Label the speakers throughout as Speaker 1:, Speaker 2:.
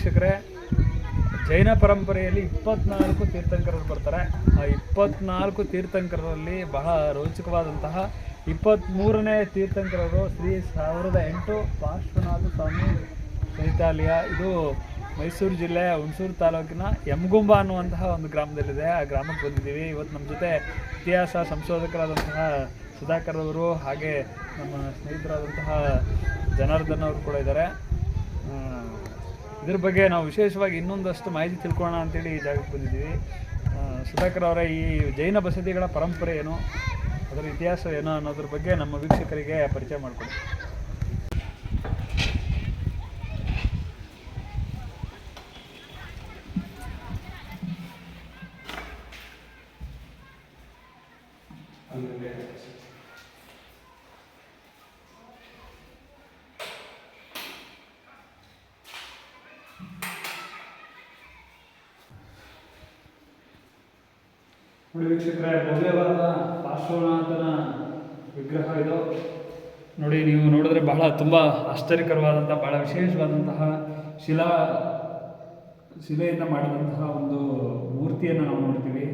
Speaker 1: ವೀಕ್ಷಕರೇ, ಜೈನ ಪರಂಪರೆಯಲ್ಲಿ ಇಪ್ಪತ್ನಾಲ್ಕು ತೀರ್ಥಂಕರರು ಬರ್ತಾರೆ. ಆ ಇಪ್ಪತ್ನಾಲ್ಕು ತೀರ್ಥಂಕರರಲ್ಲಿ ಬಹಳ ರೋಚಕವಾದಂತಹ ಇಪ್ಪತ್ತ್ಮೂರನೇ ತೀರ್ಥಂಕರರು ಶ್ರೀ ಸಾವಿರದ ಎಂಟು ಪಾರ್ಶ್ವನಾಥ ಸ್ವಾಮಿ ಚೈತಾಲಯ ಇದು ಮೈಸೂರು ಜಿಲ್ಲೆ, ಹುಣಸೂರು ತಾಲೂಕಿನ ಯಮಗುಂಬ ಅನ್ನುವಂತಹ ಒಂದು ಗ್ರಾಮದಲ್ಲಿದೆ. ಆ ಗ್ರಾಮಕ್ಕೆ ಬಂದಿದ್ದೀವಿ. ಇವತ್ತು ನಮ್ಮ ಜೊತೆ ಇತಿಹಾಸ ಸಂಶೋಧಕರಾದಂತಹ ಸುಧಾಕರ್ ಅವರು ಹಾಗೆ ನಮ್ಮ ಸ್ನೇಹಿತರಾದಂತಹ ಜನಾರ್ದನ್ ಅವರು ಕೂಡ ಇದ್ದಾರೆ. ಇದ್ರ ಬಗ್ಗೆ ನಾವು ವಿಶೇಷವಾಗಿ ಇನ್ನೊಂದಷ್ಟು ಮಾಹಿತಿ ತಿಳ್ಕೊಳ್ಳೋಣ ಅಂತೇಳಿ ಈ ಜಾಗಕ್ಕೆ ಬಂದಿದ್ದೀವಿ. ಸುಧಾಕರ್ ಅವರ ಈ ಜೈನ ಬಸದಿಗಳ ಪರಂಪರೆ ಏನು, ಅದರ ಇತಿಹಾಸ ಏನು ಅನ್ನೋದ್ರ ಬಗ್ಗೆ ನಮ್ಮ ವೀಕ್ಷಕರಿಗೆ ಪರಿಚಯ ಮಾಡಿಕೊಡಿ. ವೀಕ್ಷಕರೇ ಭವ್ಯವಾದ ಪಾರ್ಶ್ವನಾಥನ ವಿಗ್ರಹ ಇದು. ನೋಡಿ, ನೀವು ನೋಡಿದ್ರೆ ಬಹಳ ತುಂಬ ಆಶ್ಚರ್ಯಕರವಾದಂತಹ, ಬಹಳ ವಿಶೇಷವಾದಂತಹ ಶಿಲಾ, ಶಿಲೆಯಿಂದ ಮಾಡಿದಂತಹ ಒಂದು ಮೂರ್ತಿಯನ್ನು ನಾವು ನೋಡ್ತೀವಿ.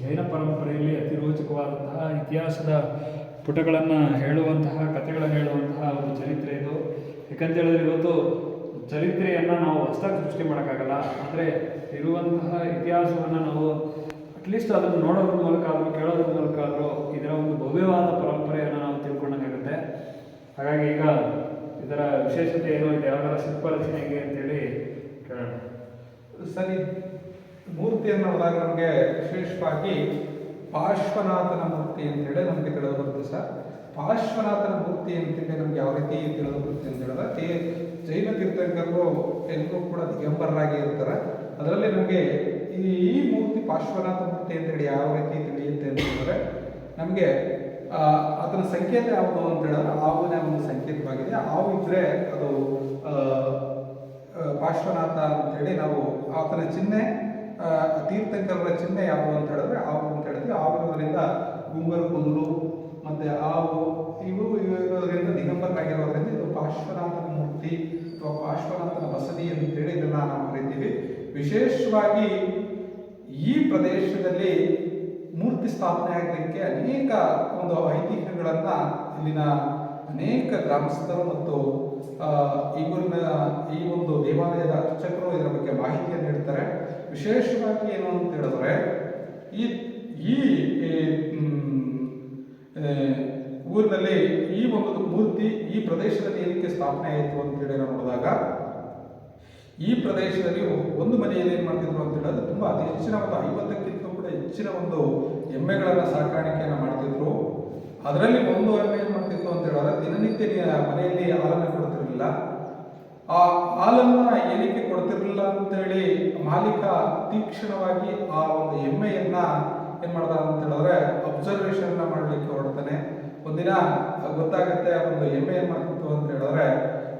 Speaker 1: ಜೈನ ಪರಂಪರೆಯಲ್ಲಿ ಅತಿ ರೋಚಕವಾದಂತಹ ಇತಿಹಾಸದ ಪುಟಗಳನ್ನು ಹೇಳುವಂತಹ, ಕಥೆಗಳನ್ನು ಹೇಳುವಂತಹ ಒಂದು ಚರಿತ್ರೆ ಇದು. ಯಾಕಂತ ಹೇಳಿದ್ರೆ ಇವತ್ತು ಚರಿತ್ರೆಯನ್ನು ನಾವು ಹೊಸದಾಗಿ ಸೃಷ್ಟಿ ಮಾಡೋಕ್ಕಾಗಲ್ಲ. ಆದರೆ ಇರುವಂತಹ ಇತಿಹಾಸವನ್ನು ನಾವು ಅಟ್ಲೀಸ್ಟ್ ಅದನ್ನು ನೋಡೋದ್ರ ಮೂಲಕ ಆದರೂ ಕೇಳೋದ್ರ ಮೂಲಕ ಆದರೂ ಇದರ ಒಂದು ಭವ್ಯವಾದ ಪರಂಪರೆಯನ್ನು ನಾವು ತಿಳ್ಕೊಂಡಂಗಾಗುತ್ತೆ ಹಾಗಾಗಿ ಈಗ ಇದರ ವಿಶೇಷತೆ ಏನು ಇದೆ? ಯಾವ್ದಾರ ಶಿಲ್ಪ ರಚನೆ ಹೇಗೆ ಅಂತೇಳಿ ಕೇಳೋಣ.
Speaker 2: ಸರಿ ಮೂರ್ತಿಯನ್ನು ನೋಡಿದಾಗ ನಮಗೆ ವಿಶೇಷವಾಗಿ ಪಾರ್ಶ್ವನಾಥನ ಮೂರ್ತಿ ಅಂತೇಳಿ ನಮಗೆ ತಿಳಿದು ಬರುತ್ತೆ ಸರ್. ಪಾರ್ಶ್ವನಾಥನ ಮೂರ್ತಿ ಅಂತೇಳಿ ನಮ್ಗೆ ಯಾವ ರೀತಿ ತಿಳಿದು ಬರುತ್ತೆ ಅಂತ ಹೇಳಿದ್ರೆ ಜೈನ ತೀರ್ಥಂಕರು ಎಲ್ಲರೂ ಕೂಡ ದಿಗಂಬರರಾಗಿ ಇರ್ತಾರೆ. ಅದರಲ್ಲಿ ನಮಗೆ ಈ ಈ ಮೂರ್ತಿ ಪಾರ್ಶ್ವನಾಥ ಮೂರ್ತಿ ಅಂತೇಳಿ ಯಾವ ರೀತಿ ತಿಳಿಯುತ್ತೆ ಅಂತ ಹೇಳಿದ್ರೆ, ನಮಗೆ ಅದರ ಸಂಕೇತ ಯಾವುದು ಅಂತ ಹೇಳಿದ್ರೆ ಆವುನೇ ಒಂದು ಸಂಕೇತವಾಗಿದೆ. ಹಾವು ಇದ್ರೆ ಅದು ಪಾರ್ಶ್ವನಾಥ ಅಂತೇಳಿ ನಾವು ಆತನ ಚಿಹ್ನೆ ತೀರ್ಥಂಕರರ ಚಿಹ್ನೆ ಯಾವುದು ಅಂತ ಹೇಳಿದ್ರೆ ಆವು ಅಂತ ಹೇಳ್ತೀವಿ. ಆವಿರೋದ್ರಿಂದ ಗುಂಗರು ಕುಂದು ಮತ್ತೆ ಹಾವು ಇವು ಇರೋದ್ರಿಂದ ದಿಗಂಬರನಾಗಿರೋದ್ರಿಂದ ಇದು ಪಾರ್ಶ್ವನಾಥನ ಮೂರ್ತಿ ಅಥವಾ ಪಾರ್ಶ್ವನಾಥನ ಬಸದಿ ಅಂತೇಳಿ ಇದನ್ನ ನಾವು ಕರಿತೀವಿ. ವಿಶೇಷವಾಗಿ ಈ ಪ್ರದೇಶದಲ್ಲಿ ಮೂರ್ತಿ ಸ್ಥಾಪನೆ ಆಗಲಿಕ್ಕೆ ಅನೇಕ ಒಂದು ಐತಿಹ್ಯಗಳನ್ನು ಇಲ್ಲಿನ ಅನೇಕ ಗ್ರಾಮಸ್ಥರು ಮತ್ತು ಈ ಊರಿನ ಈ ಒಂದು ದೇವಾಲಯದ ಅರ್ಚಕರು ಇದರ ಬಗ್ಗೆ ಮಾಹಿತಿಯನ್ನು ನೀಡ್ತಾರೆ. ವಿಶೇಷವಾಗಿ ಏನು ಅಂತ ಹೇಳಿದ್ರೆ ಈ ಈ ಈ, ಊರಿನಲ್ಲಿ ಈ ಒಂದು ಮೂರ್ತಿ ಈ ಪ್ರದೇಶದಲ್ಲಿ ಏನಕ್ಕೆ ಸ್ಥಾಪನೆ ಆಯಿತು ಅಂತ ಹೇಳಿ ನೋಡಿದಾಗ ಈ ಪ್ರದೇಶದಲ್ಲಿ ಒಂದು ಮನೆಯಲ್ಲಿ ಏನು ಮಾಡ್ತಿದ್ರು ಅಂತ ಹೇಳಿದ್ರೆ ತುಂಬ ಅತಿ ಹೆಚ್ಚಿನ ಒಂದು ಐವತ್ತಕ್ಕಿಂತ ಕೂಡ ಹೆಚ್ಚಿನ ಒಂದು ಎಮ್ಮೆಗಳನ್ನು ಸಾಕಾಣಿಕೆಯನ್ನು ಮಾಡ್ತಿದ್ರು. ಅದರಲ್ಲಿ ಒಂದು ಎಮ್ಮೆ ಏನು ಮಾಡ್ತಿತ್ತು ಅಂತ ಹೇಳಿದ್ರೆ ದಿನನಿತ್ಯ ಮನೆಯಲ್ಲಿ ಹಾಲನ್ನು ಕೊಡ್ತಿರಲಿಲ್ಲ. ಆ ಹಾಲನ್ನ ಏನಕ್ಕೆ ಕೊಡ್ತಿರ್ಲಿಲ್ಲ ಅಂತೇಳಿ ಮಾಲೀಕ ತೀಕ್ಷ್ಣವಾಗಿ ಆ ಒಂದು ಎಮ್ಮೆಯನ್ನ ಏನು ಮಾಡ್ದ ಅಂತ ಹೇಳಿದ್ರೆ ಅಬ್ಸರ್ವೇಷನ್ ಮಾಡಲಿಕ್ಕೆ ಹೊರಡ್ತಾನೆ. ಒಂದಿನ ಗೊತ್ತಾಗುತ್ತೆ ಒಂದು ಎಮ್ಮೆ ಏನು ಮಾಡ್ತಿತ್ತು ಅಂತ ಹೇಳಿದ್ರೆ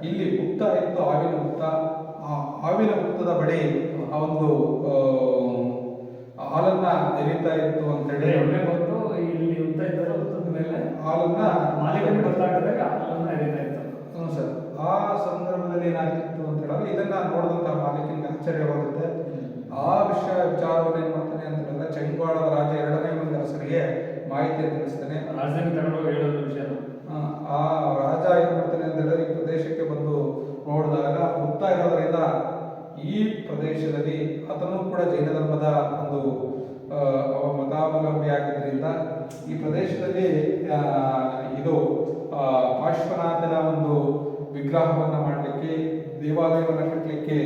Speaker 2: ಇಲ್ಲಿ ಗುಪ್ತ ಇತ್ತು ಹಾವಿನ ಹುತ್ತ ಆ ಹಾವಿನ ಹುತ್ತದ ಬಳಿ ಆ ಒಂದು ಆ, ಹಾಲನ್ನ ಎರಿತಾ ಇತ್ತು ಅಂತ ಹೇಳಿ
Speaker 1: ಎಣ್ಣೆ ಬಂದು ಇಲ್ಲಿ ಉದ್ದ ಇದ್ದರೆ ಉದ್ದದ ಮೇಲೆ
Speaker 2: ಹಾಲನ್ನ
Speaker 1: ಮಾಲೀಕನಿಗೆ ಗೊತ್ತಾಗದಾಗ ಹಾಲನ್ನ ಎರಿತಾ ಇತ್ತು.
Speaker 2: ಹ್ಞೂ ಸರ್. ಆ ಸಂದರ್ಭದಲ್ಲಿ ಏನಾಗಿತ್ತು ಅಂತ ಹೇಳಿದ್ರೆ ಇದನ್ನ ನೋಡಿದಂತ ಮಾಲೀಕನಿಗೆ ಆಶ್ಚರ್ಯವಾಗುತ್ತೆ. ಆ ವಿಷಯ ವಿಚಾರವನ್ನು ಏನ್ ಮಾಡ್ತಾನೆ ಅಂತ ಹೇಳಿದ್ರೆ ಚೆಂಗಾಳದ ರಾಜ ಎರಡನೇ ಒಂದು ಅರಸರಿಗೆ ಮಾಹಿತಿ ತಿಳಿಸ್ತಾನೆ.
Speaker 1: ರಾಜನ ತಗೊಂಡು ಹೇಳೋದು ವಿಷಯ.
Speaker 2: ಆ, ರಾಜ ಏನ್ ಮಾಡ್ತಾನೆ ಅಂತ ಹೇಳಿದ್ರೆ ಈ ಪ್ರದೇಶಕ್ಕೆ ಬಂದು ನೋಡಿದಾಗ ಇರೋದ್ರಿಂದ ಈ ಪ್ರದೇಶದಲ್ಲಿ ಆತನು ಕೂಡ ಜೈನ ಧರ್ಮದ ಒಂದು ಅವ ಮತಾವಲಂಬಿ ಆಗಿದ್ದರಿಂದ ಈ ಪ್ರದೇಶದಲ್ಲಿ ಇದು ಪಾರ್ಶ್ವನಾಥನ ಒಂದು ವಿಗ್ರಹವನ್ನ ಮಾಡಲಿಕ್ಕೆ, ದೇವಾಲಯವನ್ನು ಕಟ್ಟಲಿಕ್ಕೆ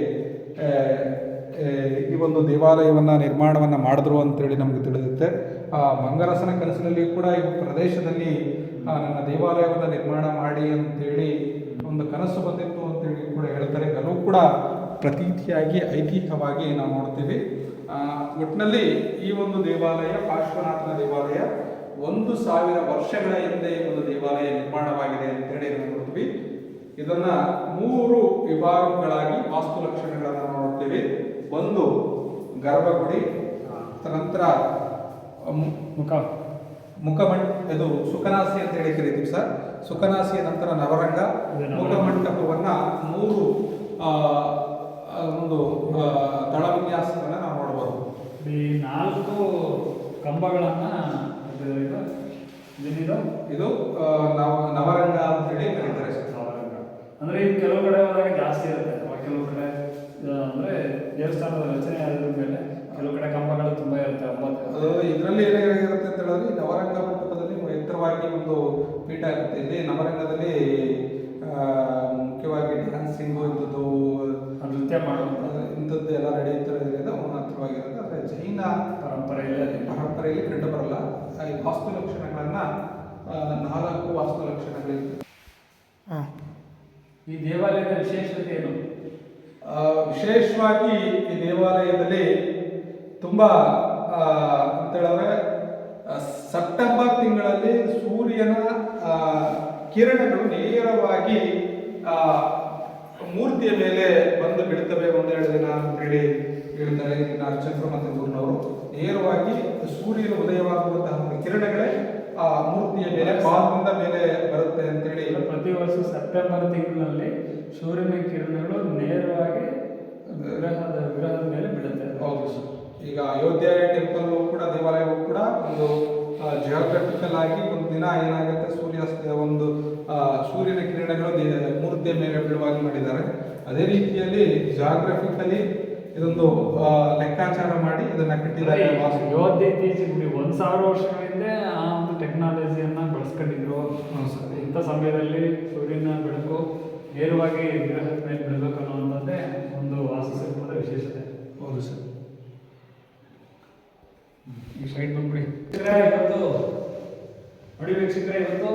Speaker 2: ಈ ಒಂದು ದೇವಾಲಯವನ್ನ ನಿರ್ಮಾಣವನ್ನ ಮಾಡಿದ್ರು ಅಂತೇಳಿ ನಮಗೆ ತಿಳಿಯುತ್ತೆ ಆ, ಮಂಗರಸನ ಕನಸಿನಲ್ಲಿ ಕೂಡ ಈ ಪ್ರದೇಶದಲ್ಲಿ ನನ್ನ ದೇವಾಲಯವನ್ನ ನಿರ್ಮಾಣ ಮಾಡಿ ಅಂತೇಳಿ ಒಂದು ಕನಸು ಬಂದಿತ್ತು ಅಂತೇಳಿ ಕೂಡ ಹೇಳ್ತಾರೆ. ಅದು ಕೂಡ ಪ್ರತೀತಿಯಾಗಿ ಐತಿಹ್ಯವಾಗಿ ನಾವು ನೋಡ್ತೀವಿ. ಒಟ್ಟಿನಲ್ಲಿ ಈ ಒಂದು ದೇವಾಲಯ ಪಾರ್ಶ್ವನಾಥನ ದೇವಾಲಯ ಒಂದು ಸಾವಿರ ವರ್ಷಗಳ ಹಿಂದೆ ಈ ಒಂದು ದೇವಾಲಯ ನಿರ್ಮಾಣವಾಗಿದೆ ಅಂತೇಳಿ ನಾವು ನೋಡ್ತೀವಿ. ಇದನ್ನ ಮೂರು ವಿಭಾಗಗಳಾಗಿ ವಾಸ್ತು ಲಕ್ಷಣಗಳನ್ನು ನೋಡ್ತೀವಿ. ಒಂದು ಗರ್ಭಗುಡಿ ತದನಂತರ
Speaker 1: ಮುಖ.
Speaker 2: ಮುಖಮಂಡ ಇದು ಸುಖನಾಸಿ ಅಂತ ಹೇಳಿ ಕರಿತೀವಿ ಸರ್. ಸುಖನಾಸಿಯ ನಂತರ ನವರಂಗ ಮುಖಮಂಟಪವನ್ನು ಮೂರು ಒಂದು ದಳ ನಾವು ನೋಡ್ಬೋದು.
Speaker 1: ಈ ನಾಲ್ಕು ಕಂಬಗಳನ್ನು ಇದು ಇದು?
Speaker 2: ಇದು ನಾವು ನವ ನವರಂಗ ಅಂತೇಳಿ ಕರೀತಾರೆ.
Speaker 1: ನವರಂಗ. ಅಂದ್ರೆ ಇದು ಕೆಲವು ಕಡೆ ಹೋದಾಗ ಜಾಸ್ತಿ ಇರುತ್ತೆ. ಕೆಲವು ಕಡೆ ಅಂದರೆ ದೇವಸ್ಥಾನದ ರಚನೆ ಆದ ಮೇಲೆ ಕೆಲವು ಕಡೆ ಕಂಬಗಳು ತುಂಬ ಇರುತ್ತೆ ಒಂಬತ್ತು
Speaker 2: ಇದರಲ್ಲಿ ಏನಾಗಿರುತ್ತೆ ಅಂತ ಹೇಳಿದ್ರೆ ನವರಂಗ ಮಂಟಪದಲ್ಲಿ ಎತ್ತರವಾಗಿ ಒಂದು ಪೀಠ ಆಗುತ್ತೆ. ಇಲ್ಲಿ ನವರಂಗದಲ್ಲಿ ಮುಖ್ಯವಾಗಿ ಡ್ಯಾನ್ಸಿಂಗು ಇಂಥದ್ದು
Speaker 1: ನೃತ್ಯ ಮಾಡುವಂತ
Speaker 2: ಇಂಥದ್ದು ಎಲ್ಲ ನಡೆಯುತ್ತಿರೋದ್ರಿಂದ ಉನ್ನತವಾಗಿರುತ್ತೆ ಆದರೆ ಜೈನ
Speaker 1: ಪರಂಪರೆಯಲ್ಲಿ
Speaker 2: ಪರಂಪರೆಯಲ್ಲಿ ಕಂಡು ಬರಲ್ಲ. ಈ ವಾಸ್ತು ಲಕ್ಷಣಗಳನ್ನು ನಾಲ್ಕು ವಾಸ್ತು ಲಕ್ಷಣಗಳಿವೆ
Speaker 1: ಈ ದೇವಾಲಯದ ವಿಶೇಷತೆ ಏನು?
Speaker 2: ವಿಶೇಷವಾಗಿ ಈ ದೇವಾಲಯದಲ್ಲಿ ತುಂಬ ಅಂತ ಹೇಳಿದ್ರೆ ಸೆಪ್ಟೆಂಬರ್ ತಿಂಗಳಲ್ಲಿ ಸೂರ್ಯನ ಕಿರಣಗಳು ನೇರವಾಗಿ ಮೂರ್ತಿಯ ಮೇಲೆ ಬಂದು ಬೀಳ್ತವೆ ಒಂದೆರಡು ದಿನ ಅಂತೇಳಿ ಹೇಳ್ತಾರೆ ಇಲ್ಲಿನ ಅರ್ಚಕರು ಮತ್ತು ಗುರುನವರು ನೇರವಾಗಿ ಸೂರ್ಯನ ಉದಯವಾಗುವಂತಹ ಒಂದು ಕಿರಣಗಳೇ ಆ ಮೂರ್ತಿಯ ಮೇಲೆ ಪಾದದಿಂದ ಮೇಲೆ ಬರುತ್ತೆ ಅಂತೇಳಿ.
Speaker 1: ಹೇಳಿ ಪ್ರತಿ ವರ್ಷ ಸೆಪ್ಟೆಂಬರ್ ತಿಂಗಳಲ್ಲಿ ಸೂರ್ಯನ ಕಿರಣಗಳು ನೇರವಾಗಿ ವಿಗ್ರಹದ ವಿಗ್ರಹದ ಮೇಲೆ ಬೀಳುತ್ತೆ.
Speaker 2: ಹೌದು ಈಗ ಅಯೋಧ್ಯೆ ಟೆಂಪಲ್ ಕೂಡ ದೇವಾಲಯವು ಕೂಡ ಒಂದು ಜಿಯೋಗ್ರಫಿಕಲ್ ಆಗಿ ಒಂದು ದಿನ ಏನಾಗುತ್ತೆ? ಸೂರ್ಯಾಸ್ತ ಒಂದು ಸೂರ್ಯನ ಕಿರಣಗಳು ಮೂರ್ತಿಯ ಮೇಲೆ ಬಿಡುವಾಗಿ ಮಾಡಿದ್ದಾರೆ. ಅದೇ ರೀತಿಯಲ್ಲಿ ಜಾಗ್ರಫಿಕಲಿ ಇದೊಂದು ಲೆಕ್ಕಾಚಾರ ಮಾಡಿ ಇದನ್ನ ಕಟ್ಟಿದ್ದಾರೆ
Speaker 1: ಅಯೋಧ್ಯೆ ಇತ್ತೀಚೆಗೆ ಒಂದ್ ಸಾವಿರ ವರ್ಷಗಳ ಹಿಂದೆ ಆ ಒಂದು ಟೆಕ್ನಾಲಜಿಯನ್ನ ಬಳಸ್ಕೊಂಡಿದ್ರು. ಇಂಥ ಸಮಯದಲ್ಲಿ ಸೂರ್ಯನ ಬೆಳಕು ನೇರವಾಗಿ ಗ್ರಹದ ಮೇಲೆ ಬೀಳಬೇಕು ಅನ್ನೋದೇ ಒಂದು ವಾಸ್ತುಶಿಲ್ಪದ ವಿಶೇಷತೆ.
Speaker 2: ಹೌದು ಸರ್.
Speaker 1: ಈ ಸೈಡ್ ಬಂದ್ಬಿಡಿ. ಇವತ್ತು ನೋಡಿ ವೀಕ್ಷಕರೇ ಇವತ್ತು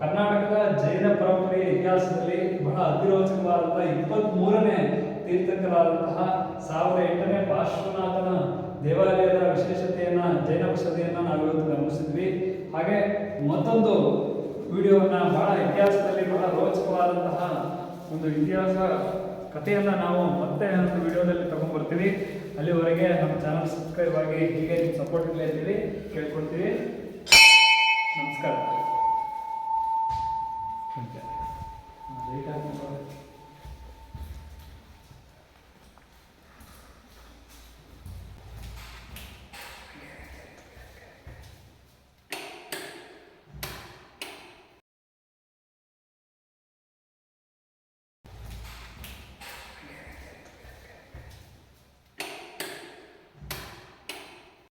Speaker 1: ಕರ್ನಾಟಕದ ಜೈನ ಪರಂಪರೆಯ ಇತಿಹಾಸದಲ್ಲಿ ಬಹಳ ಅತಿರೋಚಕವಾದಂತಹ ಇಪ್ಪತ್ತ್ ಮೂರನೇ ತೀರ್ಥಂಕರಾದಂತಹ ಸಾವಿರದ ಎಂಟನೇ ಪಾರ್ಶ್ವನಾಥನ ದೇವಾಲಯದ ವಿಶೇಷತೆಯನ್ನ, ಜೈನ ಬಸದಿಯನ್ನ ನಾವಿವತ್ತು ಗಮನಿಸಿದ್ವಿ. ಹಾಗೆ ಮತ್ತೊಂದು ವಿಡಿಯೋವನ್ನ ಬಹಳ ಇತಿಹಾಸದಲ್ಲಿ ಬಹಳ ರೋಚಕವಾದಂತಹ ಒಂದು ಇತಿಹಾಸ ಕಥೆಯನ್ನ ನಾವು ಮತ್ತೆ ಒಂದು ವಿಡಿಯೋದಲ್ಲಿ ತಗೊಂಡ್ಬರ್ತೀವಿ. ಅಲ್ಲಿವರೆಗೆ ನಮ್ಮ ಚಾನಲ್ ಸಬ್ಸ್ಕ್ರೈಬ್ ಆಗಿ ಹೀಗೆ ನಿಮ್ಮ ಸಪೋರ್ಟ್ ಇರಲಿ ಅಂತೇಳಿ ಕೇಳ್ಕೊಳ್ತೀವಿ. ನಮಸ್ಕಾರ.